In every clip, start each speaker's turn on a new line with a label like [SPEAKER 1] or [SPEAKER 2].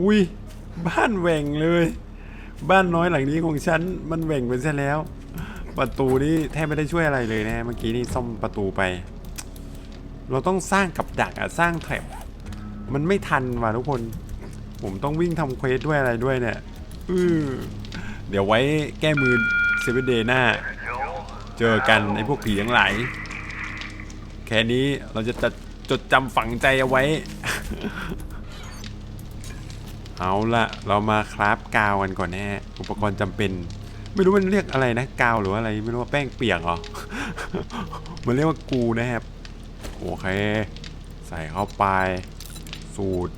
[SPEAKER 1] อุ้ยบ้านแหว่งเลย บ้านน้อยหลังนี้ของฉันมันแหว่งไปซะแล้ว ประตูนี่แทบไม่ได้ช่วยอะไรเลยนะเมื่อกี้นี่ซ่อมประตูไป เราต้องสร้างกับดักอะสร้างแทร็บมันไม่ทันว่ะทุกคน ผมต้องวิ่งทำเควสด้วยอะไรด้วยเนี่ยอือเดี๋ยวไว้แก้มือเซเว่นเดย์หน้า เจอกันไอ้พวกผีทั้งหลายแค่นี้เราจะจะจดจำฝังใจเอาไว้ เอาละเรามาคราฟกาวกันก่อนแน่อุปกรณ์จำเป็น ไม่รู้มันเรียกอะไรนะกาวหรือว่าอะไรไม่รู้ว่าแป้งเปียกเหรอมันเรียกว่ากูนะครับโอเค ใส่เข้าไป สูตร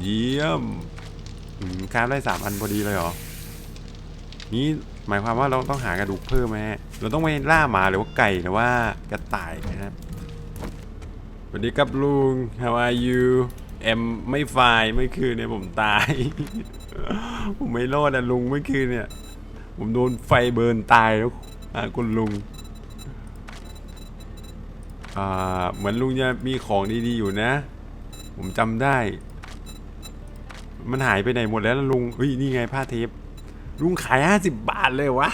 [SPEAKER 1] เยี่ยมคราฟได้สามอันพอดีเลยเหรอนี่หมายความว่าเราต้องหากระดูกเพิ่มไหมฮะเราต้องไปล่าหมาหรือว่าไก่หรือว่ากระต่ายนะครับสวัสดีครับลุง how are you แอมไม่ไฟล์เมื่อคืนเนี่ยผมตาย ผมไม่รอดอะลุงเมื่อคืนเนี่ย ผมโดนไฟเบิร์นตายแล้วอะคุณลุงอ่าเหมือนลุงจะมีของดีๆอยู่นะ ผมจำได้ มันหายไปไหนหมดแล้วลุงเฮ้ยนี่ไงผ้าเทปลุงขาย 50 บาทเลยวะ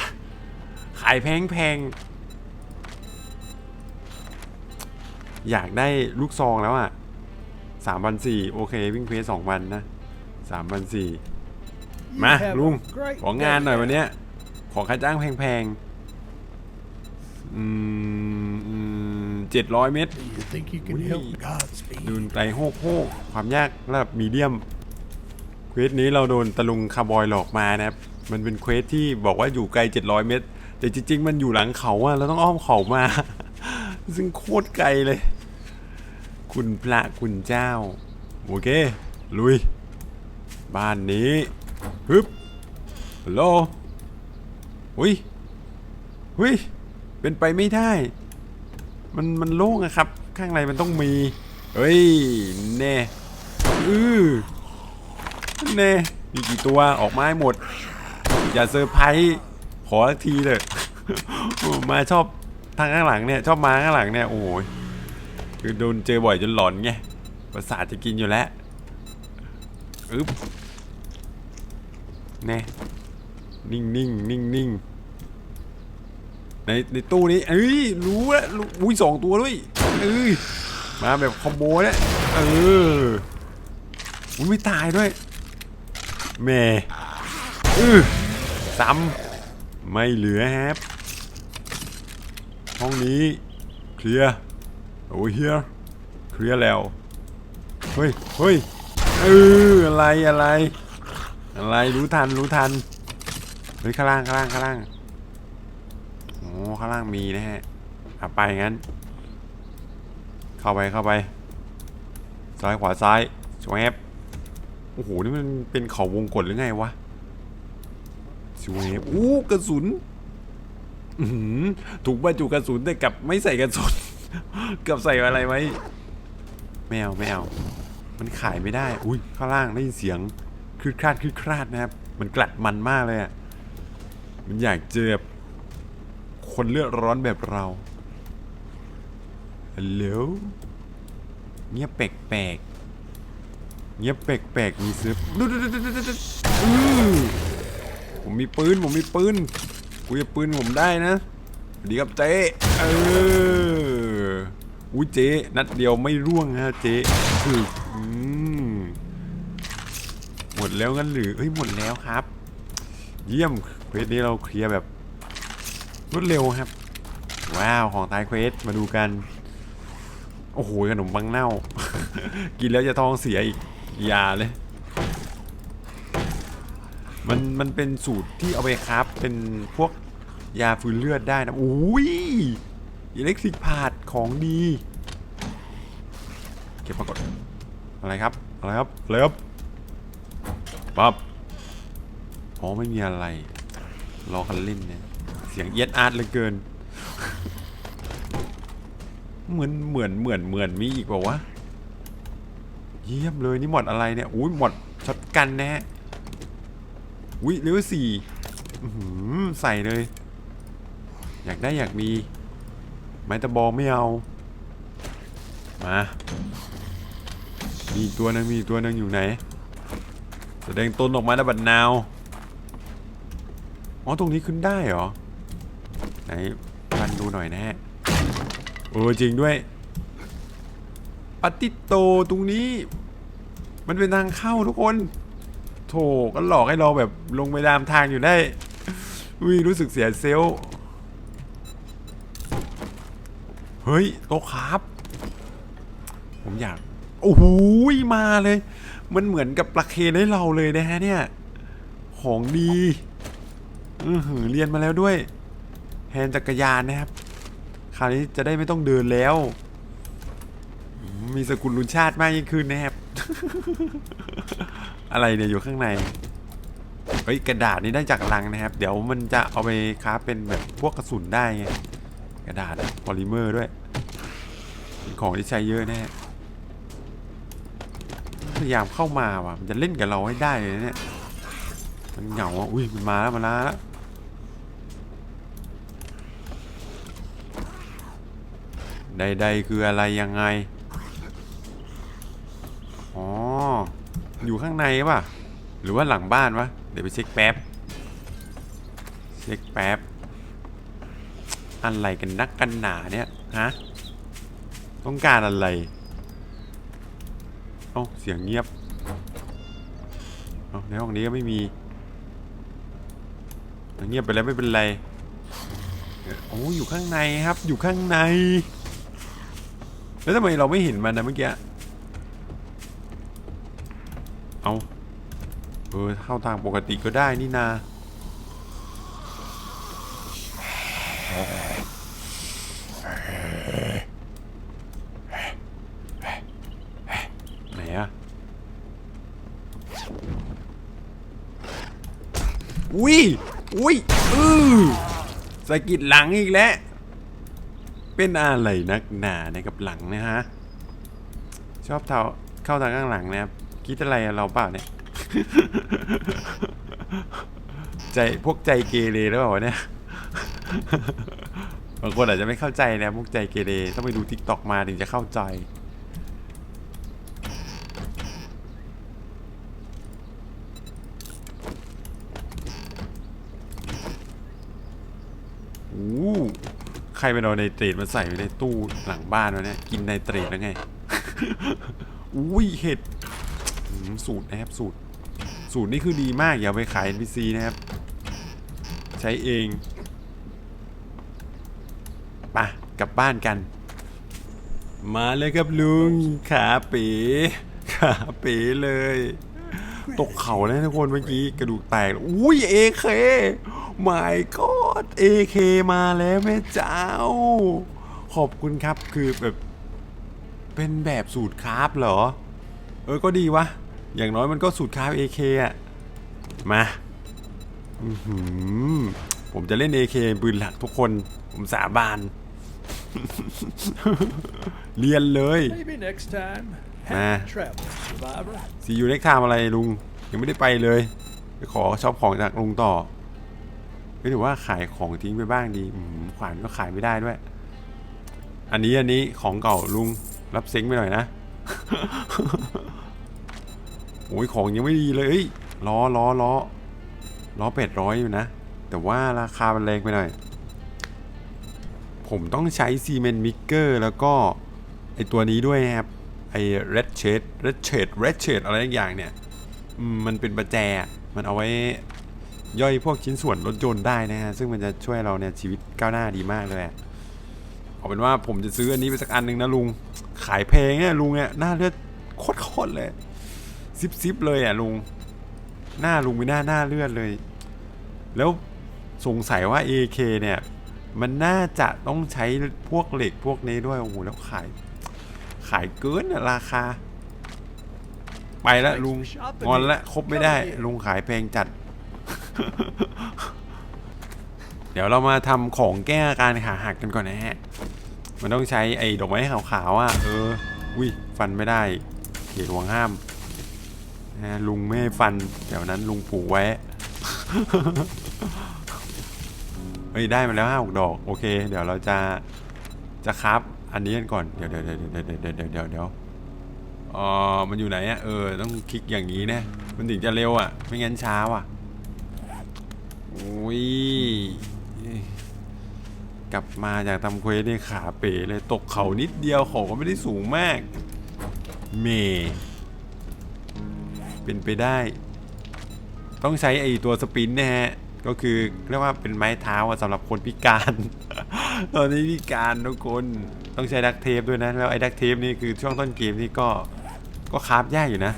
[SPEAKER 1] ขายแพงๆอยากได้ลูกซองแล้วอะ สามพันสี่โอเควิ่งเพจสองพันนะสามพันสี่มาลุงของงานหน่อยวันเนี้ย ขอค่าจ้างแพงๆอืมเจ็ดร้อยเมตร
[SPEAKER 2] Do you think you can
[SPEAKER 1] Wee.
[SPEAKER 2] help Godspeed?
[SPEAKER 1] ดูนไกลโฮกโฮกความยากระดับมีเดียมเควสนี้เราโดนตะลุงคาร์บอยหลอกมานะครับ มันเป็นเควสที่บอกว่าอยู่ไกล 700 เมตร แต่จริง ๆ มันอยู่หลังเขาอะเราต้องอ้อมเขามา ซึ่งโคตรไกลเลย คุณพระคุณเจ้า โอเค ลุย บ้านนี้ฮึบฮัลโหลหุยหุยเป็นไปไม่ได้ มันมันโล่งอะครับ ข้างในมันต้องมี เฮ้ยเน่อือเน่มีกี่ตัวออกมาให้หมด อย่าเซอร์ไพรส์ขอสักทีเถอะมาชอบทางข้างหลังเนี่ย ชอบมาข้างหลังเนี่ย โอ้ย คือโดนเจอบ่อยจนหลอนไงประสาทจะกินอยู่แล้วอึ๊บเน่นิ่งนิ่งนิ่งนิ่งในในตู้นี้เอ้ยรู้แล้วรู้อุ้ยสองตัวด้วยเอ้ยมาแบบคอมโบเนี่ยเอออุ้ยไม่ตายด้วยแม่อือซ้ำไม่เหลือครับห้องนี้เคลียร์ โอ้ยเฮียเคลียร์แล้ว เฮ้ยเฮ้ยเอออะไรอะไร อะไรรู้ทันรู้ทัน เฮ้ยข้างล่างข้างล่างข้างล่างโอ้ข้างล่างมีนะฮะอะไปงั้น เข้าไปเข้าไป ซ้ายขวาซ้ายสวบโอ้โหนี่มันเป็นเขาวงกฏหรือไงวะสวบอู้กระสุนถูกบรรจุกระสุนแต่กลับไม่ใส่กระสุน กลับใส่อะไรไว้ไม่เอาไม่เอามันขายไม่ได้ อุ้ยข้างล่างได้ยินเสียงคลืดคลาดคลืดคลาดนะครับ มันกลัดมันมากเลยอะ มันอยากเจอแบบคนเลือดร้อนแบบเราฮัลโหลเงียบแปลกๆ เงียบแปลกๆ มีซึบดูดูดูดูดูดูผมมีปืน ผมมีปืน กูจะปืนผมได้นะ ดีครับเจ๊เออ อุ้ยเจ๊นัดเดียวไม่ร่วงฮะเจ๊คืออืมหมดแล้วงั้นหรือเฮ้ยหมดแล้วครับ เยี่ยมเควสนี้เราเคลียร์แบบรวดเร็วครับ ว้าวของท้ายเควสมาดูกัน โอ้โหขนมปังเน่า กินแล้วจะท้องเสียอีกอย่าเลย มันมันเป็นสูตรที่เอาไปครับเป็นพวกยาฟื้นเลือดได้นะอุ้ยอิเล็กทริกพาด ของดี เก็บมากดอะไรครับ อะไรครับอะไรครับปั๊บอ๋อไม่มีอะไร รอกันเล่นเนี่ยเสียงเอียดอาร์ตเหลือเกิน เหมือนเหมือนเหมือนเหมือนมีอีกเปล่าวะเยี่ยมเลยนี่หมดอะไรเนี่ยอุ้ยหมดช็อตกันนะฮะอุ้ยเลเวลสี่ใส่เลย อยากได้อยากมี ไม้ตะบองไม่เอา มามีอีกตัวหนึงมีอีกตัวหนึงอยู่ไหน แสดงตนออกมานะบัดนาว อ๋อตรงนี้ขึ้นได้เหรอ ไหนปันดูหน่อยนะฮะเออจริงด้วยปฏิโตตรงนี้ มันเป็นทางเข้าทุกคน โถก็หลอกให้เราแบบลงไปตามทางอยู่ได้อุ้ยรู้สึกเสียเซลล เฮ้ยโตครับ ผมอยาก โอ้โหมาเลย มันเหมือนกับประเคนให้เราเลยนะฮะเนี่ย ของดีอือหือเรียนมาแล้วด้วย แฮนจักรยานนะครับ คราวนี้จะได้ไม่ต้องเดินแล้ว มีสกุลลุนชาติมากยิ่งขึ้นนะครับ อะไรเนี่ยอยู่ข้างในเฮ้ยกระดาษนี้ได้จากลังนะครับ เดี๋ยวมันจะเอาไปคราเป็นแบบพวกกระสุนได้ไงกระดาษพอลิเมอร์ด้วย ของที่ใช้เยอะแน่พยายามเข้ามาว่ะมันจะเล่นกับเราให้ได้เลยเนี่ยมันเหงาอะอุ้ยมันมาแล้วมาแล้วใดๆคืออะไรยังไง อ๋อ อยู่ข้างในป่ะ หรือว่าหลังบ้านวะ เดี๋ยวไปเช็คแป๊บ เช็คแป๊บ อะไรกันนักกันหนาเนี่ย ฮะ ต้องการอะไร เอ้าเสียงเงียบ เอ้าในห้องนี้ก็ไม่มี เงียบไปแล้วไม่เป็นไรโอ้อยู่ข้างในครับ อยู่ข้างใน แล้วทำไมเราไม่เห็นมันนะเมื่อกี้ เอาเออเข้าทางปกติก็ได้นี่นาหน อะอุ้ยอุ้ยอือสะกิดหลังอีกแล้ว เป็นอะไรนักหนาในกับหลังนะฮะ ชอบเท้าเข้าทางข้างหลังนะครับ คิดอะไรเราเปล่าเนี่ย ใจพวกใจเกเรหรือเปล่าวะเนี่ย บางคนอาจจะไม่เข้าใจนะพวกใจเกเรต้องไปดูทิกตอกมาถึงจะเข้าใจ ใครไปเอาไนเตรตมาใส่ไว้ในตู้หลังบ้านวะเนี่ยกินไนเตรตแล้วไง อุ้ยเห็ดสูตรนะครับสูตร สูตรนี่คือดีมากอย่าไปขาย NPC นะครับ ใช้เองไปะกลับบ้านกัน มาเลยครับลุงขาเป๋ขาเป๋เลย ตกเขาแล้วทุกคนเมื่อกี้กระดูกแตก อุ้ยเอเค my god เอเคมาแล้วแม่เจ้า ขอบคุณครับคือแบบ เป็นแบบสูตรคราฟเหรอ เออก็ดีวะ อย่างน้อยมันก็สูตรคราฟ AK อะมาอื้อหือผมจะเล่น AK ปืนหลักทุกคน ผมสาบาน เรียนเลย
[SPEAKER 2] Maybe next time.
[SPEAKER 1] Nah.
[SPEAKER 2] Happy travel, survivor.
[SPEAKER 1] ซียูเน็กทามอะไรลุง ยังไม่ได้ไปเลย ไปขอชอบของจากลุงต่อ ไม่ถือว่าขายของทิ้งไปบ้างดีขวานก็ขายไม่ได้ด้วย อันนี้อันนี้ของเก่าลุงรับเซ็งไปหน่อยนะโอ้ยของยังไม่ดีเลยล้อล้อล้อล้อเป็ดร้อยอยู่นะ แต่ว่าราคามันแรงไปหน่อย ผมต้องใช้ซีเมนต์มิกเกอร์แล้วก็ ไอตัวนี้ด้วยนะครับ ไอ red shade red shade red shade อะไรอย่างเนี่ย มันเป็นประแจ มันเอาไว้ ย่อยพวกชิ้นส่วนรถยนต์ได้นะฮะซึ่งมันจะช่วยเราเนี่ยชีวิตก้าวหน้าดีมากเลยอะเอาเป็นว่าผมจะซื้ออันนี้ไปสักอันหนึ่งนะลุง ขายแพงเนี่ยลุงเนี่ยหน้าเลือดโคตรๆเลยซิบซิบเลยอะลุง หน้าลุงไม่น่าหน้าเลือดเลย แล้วสงสัยว่า AK เนี่ย มันน่าจะต้องใช้พวกเหล็กพวกนี้ด้วยโอ้โหแล้วขาย ขายเกินราคา ไปแล้วลุงงอนล้วครบไม่ได้ลุงขายแพงจัด เดี๋ยวเรามาทำของแก้อาการขาหักกันก่อนนะฮะ มันต้องใช้ไอ้ดอกไม้ขาวๆอะ เออ อุ้ย ฟันไม่ได้เขตวังห้ามนะลุงไม่ให้ฟันเดี๋ยวนั้นลุงผูกไว้ เฮ้ย ได้มาแล้วห้าหกดอก โอเค เดี๋ยวเราจะ จะครับอันนี้กันก่อน เดี๋ยวเดี๋ยวเดี๋ยวเดี๋ยวเดี๋ยวเดี๋ยวเดี๋ยวเดี๋ยวเออมันอยู่ไหนอะเออ ต้องคลิกอย่างนี้นะ มันถึงจะเร็วอะ ไม่งั้นช้าว่ะ อ้ยกลับมาจากทำเควสนี่ขาเป๋เลยตกเขานิดเดียวเขาก็ไม่ได้สูงมาก เม เป็นไปได้ ต้องใช้ไอตัวสปินนะฮะ ก็คือเรียกว่าเป็นไม้เท้าสำหรับคนพิการ ตอนนี้พิการทุกคนต้องใช้ดักเทปด้วยนะ แล้วไอ้ดักเทปนี่คือช่วงต้นเกมนี่ก็ก็คาฟยากอยู่นะ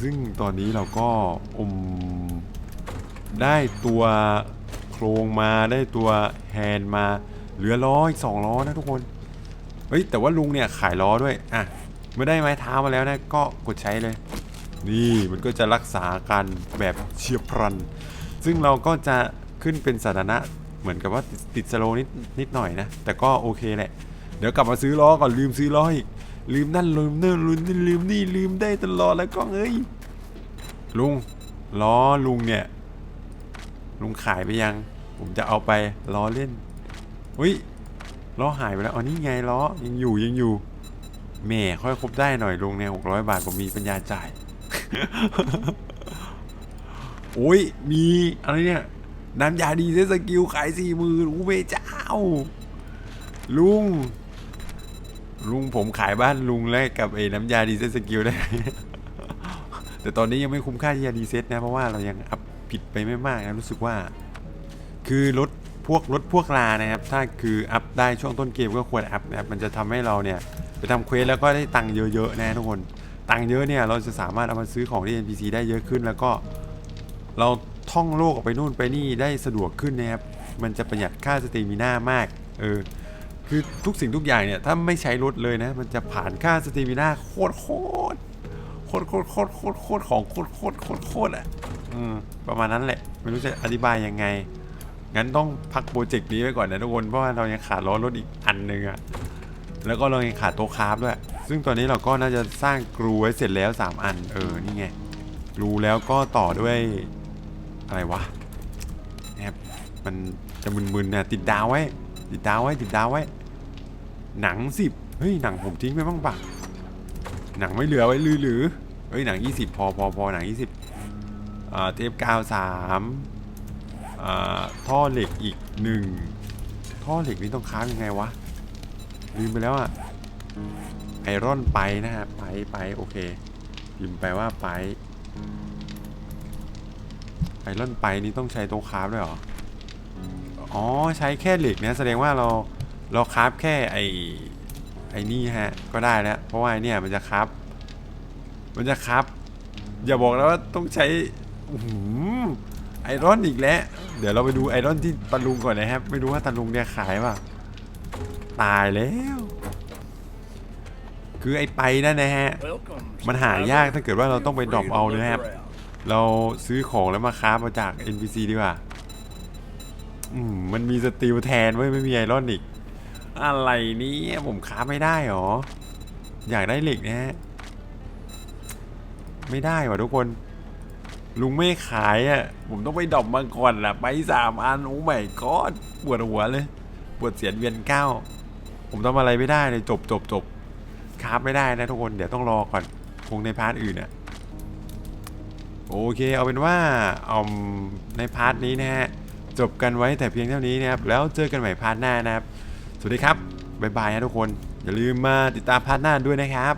[SPEAKER 1] ซึ่งตอนนี้เราก็อม ได้ตัวโครงมาได้ตัวแฮนด์มา เหลือล้ออีกสองล้อนะทุกคน เฮ้ยแต่ว่าลุงเนี่ยขายล้อด้วย อะเมื่อได้ไม้เท้ามาแล้วนะ ก็กดใช้เลย นี่มันก็จะรักษาการแบบเฉียบพลัน ซึ่งเราก็จะขึ้นเป็นสถานะเหมือนกับว่าติดตดสโลนิดนิดหน่อยนะ แต่ก็โอเคแหละ เดี๋ยวกลับมาซื้อล้อก่อนลืมซื้อล้ออีกลืมนั่นลืมนั่นลืมนี่ลืมนี่ลืมได้ตลอดแล้วก็เอ้ยลุงล้อลุงเนี่ย ลุงขายไปยัง ผมจะเอาไปล้อเล่นอุ้ยล้อหายไปแล้วอ๋อนี่ไงล้อยังอยู่ยังอยู่แหม่ค่อยครบได้หน่อยลุงเนี่ยหกร้อยบาทผมมีปัญญาจ่ายโอ้ยมีอะไรเนี่ยน้ำยาดีเซสกิลขายสี่หมื่นโอ้เมเจ้า ลุง ลุงผมขายบ้านลุงแล้วกับไอ้น้ำยาดีเซสกิลได้ แต่ตอนนี้ยังไม่คุ้มค่าที่จะดีเซ็ตนะ เพราะว่าเรายังอัพ ผิดไปไม่มากนะรู้สึกว่า คือรถพวกรถพวกลานะครับ ถ้าคืออัพได้ช่วงต้นเกมก็ควรอัพนะครับมันจะทำให้เราเนี่ยไปทำเควสแล้วก็ได้ตังค์เยอะๆนะทุกคน ตังค์เยอะเนี่ยเราจะสามารถเอามาซื้อของที่ NPC ได้เยอะขึ้น แล้วก็เราท่องโลกออกไปนู่นไปนี่ได้สะดวกขึ้นนะครับมันจะประหยัดค่าสเตมิน่ามากเออคือทุกสิ่งทุกอย่างเนี่ยถ้าไม่ใช้รถเลยนะ มันจะผ่านค่าสเตมิน่าโคตรโคตรโคตรโคตรโคตรโคตรของโคตรโคตรโคตรโคตรอะ อืมประมาณนั้นแหละ ไม่รู้จะอธิบายยังไง งั้นต้องพักโปรเจกต์นี้ไว้ก่อนนะทุกคน เพราะว่าเรายังขาดล้อรถอีกอันหนึ่งอะแล้วก็เรายังขาดโต๊ะคราฟด้วย ซึ่งตอนนี้เราก็น่าจะสร้างกรูไว้เสร็จแล้ว 3 อัน เออ นี่ไง กรูแล้วก็ต่อด้วย อะไรวะนะครับมันจะมึนๆนะติดดาวไว้ ติดดาวไว้ ติดดาวไว้ หนังสิบเฮ้ย หนังผมทิ้งไปบ้างปะหนังไม่เหลือไว้หรือหรือเฮ้ย หนัง 20 พอพอพอหนัง 20 เทปกาวสามอ่าท่อเหล็กอีกหนึ่งท่อเหล็กนี่ต้องค้างยังไงวะลืมไปแล้วอะไอรอนไปนะฮะไปไปโอเคพิมพ์ไปว่าไปไอรอนไปนี่ต้องใช้โต๊ะคราฟด้วยหรอ อ๋อใช้แค่เหล็กเนี่ยแสดงว่าเราเราคราฟแค่ไอไอนี่ฮะก็ได้แล้วเพราะว่าไอเนี่ยมันจะคราฟมันจะคราฟอย่าบอกนะว่าต้องใช้ ไอรอนอีกแล้ว เดี๋ยวเราไปดูไอรอนที่ตะลุงก่อนนะครับ ไม่รู้ว่าตะลุงเนี่ยขายป่ะ ตายแล้ว คือไอไปนั่นนะฮะ มันหายากถ้าเกิดว่าเราต้องไปดรอปเอาเลยนะครับ เราซื้อของแล้วมาค้ามาจาก NPC ดีกว่า อืม มันมีสตีลแทนไว้ไม่มีไอรอนอีก อะไรนี้ผมค้าไม่ได้หรอ อยากได้เหล็กนะฮะ ไม่ได้ว่ะทุกคน ลุงไม่ขายอะ ผมต้องไปดรอปมาก่อนล่ะ ไปสามอันโอ้ไม่ก็ปวดหัวเลย ปวดเสียนเวียนเก้า ผมทำอะไรไม่ได้เลยจบจบจบคราฟไม่ได้นะทุกคนเดี๋ยวต้องรอก่อน คงในพาร์ทอื่นอะโอเคเอาเป็นว่าเอาในพาร์ทนี้นะฮะ จบกันไว้แต่เพียงเท่านี้นะครับ แล้วเจอกันใหม่พาร์ทหน้านะครับ สวัสดีครับ บ๊ายบายนะทุกคน อย่าลืมมาติดตามพาร์ทหน้าด้วยนะครับ